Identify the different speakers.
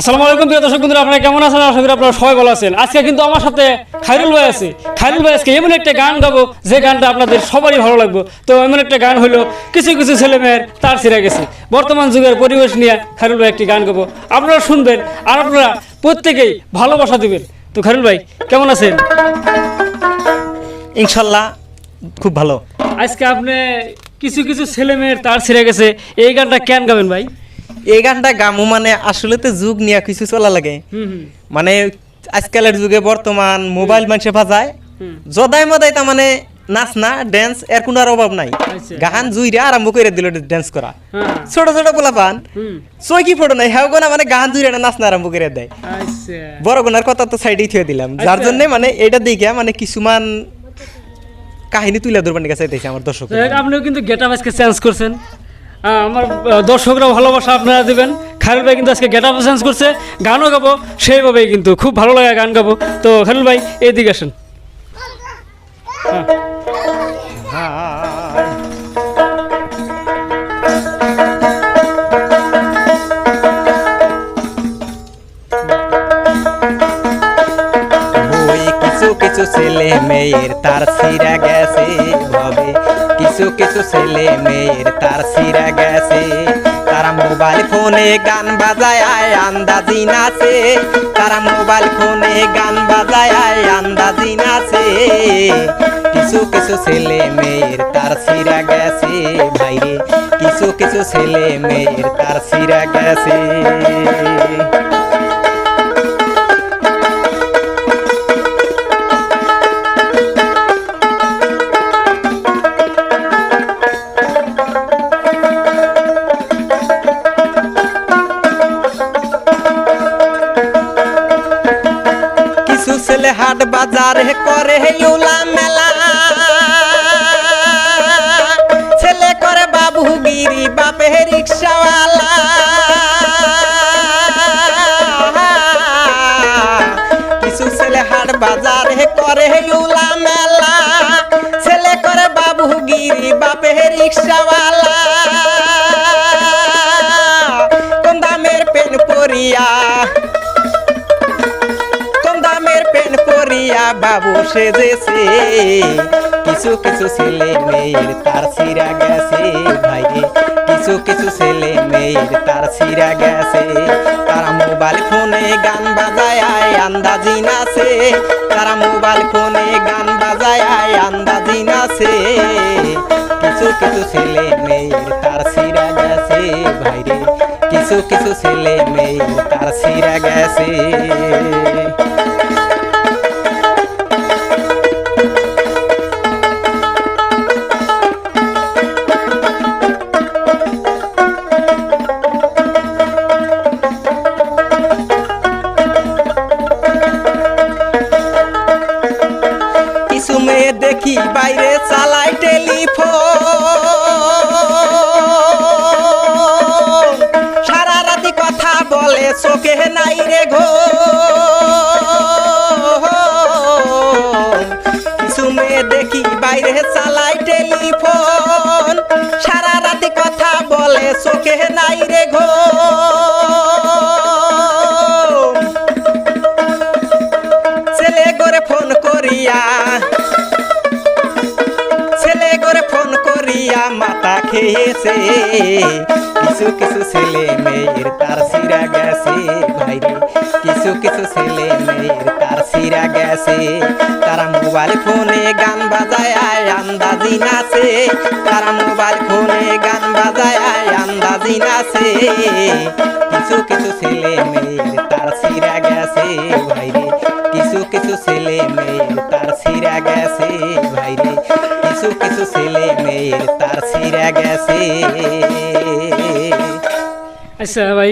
Speaker 1: আসসালামু আলাইকুম প্রিয় দর্শক বন্ধুরা আপনারা কেমন আছেন? আশা করি আপনারা সবাই ভালো আছেন। আজকে কিন্তু আমার সাথে খাইরুল ভাই আছে। খাইরুল ভাই আজকে এমন একটা গান গাবো যে গানটা আপনাদের সবারই ভালো লাগবে। তো এমন একটা গান হলো কিছু কিছু ছেলে মেয়ের তার ছিঁড়ে গেছে। বর্তমান যুগের পরিবেশ নিয়ে খাইরুল ভাই একটি গান গাবো। আপনারা শুনবেন আর আপনারা প্রত্যেকেই ভালোবাসা দিবেন। তো খাইরুল ভাই কেমন আছেন?
Speaker 2: ইনশাল্লাহ খুব ভালো।
Speaker 1: আজকে আপনি কিছু কিছু ছেলে মেয়ের তার ছিঁড়ে গেছে। এই গানটা কেন গাবেন ভাই?
Speaker 2: এই গানটা গামু মানে আসলে তো যুগ নিয়ে কিছু চলা লাগে। মানে আজকালের যুগে বর্তমান মোবাইল মানুষে বাজায়।
Speaker 1: হুম।
Speaker 2: জদাই মদাই তার মানে নাচ না ড্যান্স এর কোনো আর অভাব নাই।
Speaker 1: আচ্ছা।
Speaker 2: গান জুইরা আরম্ভ করে দিল ড্যান্স করা।
Speaker 1: হ্যাঁ।
Speaker 2: ছোট ছোট পোলা পান
Speaker 1: হুম
Speaker 2: ফটো নাই হ্যাঁ গোনা মানে গান জুইরা নাচ না আরম্ভ করে দেয়।
Speaker 1: আচ্ছা।
Speaker 2: বড় গোনার কথা তো সাইডেই থুয়ে দিলাম। যার
Speaker 1: আচ্ছা।
Speaker 2: জন্য মানে এটা দেখে মানে কিছুমান কাহিনী তুলে ধরবার নিকে চাইতেছে আমার দর্শক
Speaker 1: আপনিও কিন্তু গেট আপ আজকে চেঞ্জ করছেন। আমার দর্শকরা ভালোবাসা আপনারা দেবেন। খালিল ভাই কিন্তু আজকে গেট আপ চেঞ্জ করছে। গানও গাবো, সেইভাবেই কিন্তু খুব ভালো লাগে গান গাবো। তো খালিল ভাই এইদিকে আসেন।
Speaker 2: কিছু কিছু ছেলে মেয়ের তার সিরা গেছে। ভাবে কিছু কিছু ছেলে মেয়ের তার সিরা গেছে। তারা মোবাইল ফোনে গান বাজায় আন্দাজি নাচে। তারা মোবাইল ফোনে গান বাজায় আন্দাজি নাচে। কিছু কিছু ছেলে মেয়ের তার সিরা গেছে। ভাইরে, কিছু কিছু ছেলে মেয়ের তার সিরা গেছে। হাট বাজার করে ইউলা মেলা। ছেলে করে বাবুগিরি বাপে রিক্সাওয়ালা। কিছু ছেলে হাট বাজার করে ইউলা মেলা। ছেলে করে বাবুগিরি বাপে রিক্সাওয়ালা। পরিয়া বাবু সেজেছে। কিছু কিছু ছেলে মেয়ের তার সিরা গেছে। ভাইরে কিছু কিছু ছেলে মেয়ের তার সিরা গেছে। তারা মোবাইল ফোনে গান বাজায় আন্দাজি নাচে। তারা মোবাইল ফোনে গান বাজায় আন্দাজি নাচে। কিছু কিছু ছেলে মেয়ের তার সিরা গেছে। ভাইরে কিছু কিছু ছেলে মেয়ের তার সিরা গেছে। দেখি বাইরে চালাই টেলিফোন। সারা রাতি কথা বলে চোখে নাই রে ঘো খেয়েছে কিছু কিছু ছেলে মেয়ের তার সিরা গেছে ভাইরে কিছু কিছু ছেলে মেয়ের তার সিরা গেছে তারা মোবাইল ফোনে গান বাজায় আয় আন্দাজি নাচে। তারা মোবাইল ফোনে গান বাজায় আয় আন্দাজি নাচে। কিছু কিছু ছেলে মেয়ের তার সিরা গেছে ভাইরে গেছে
Speaker 1: আচ্ছা ভাই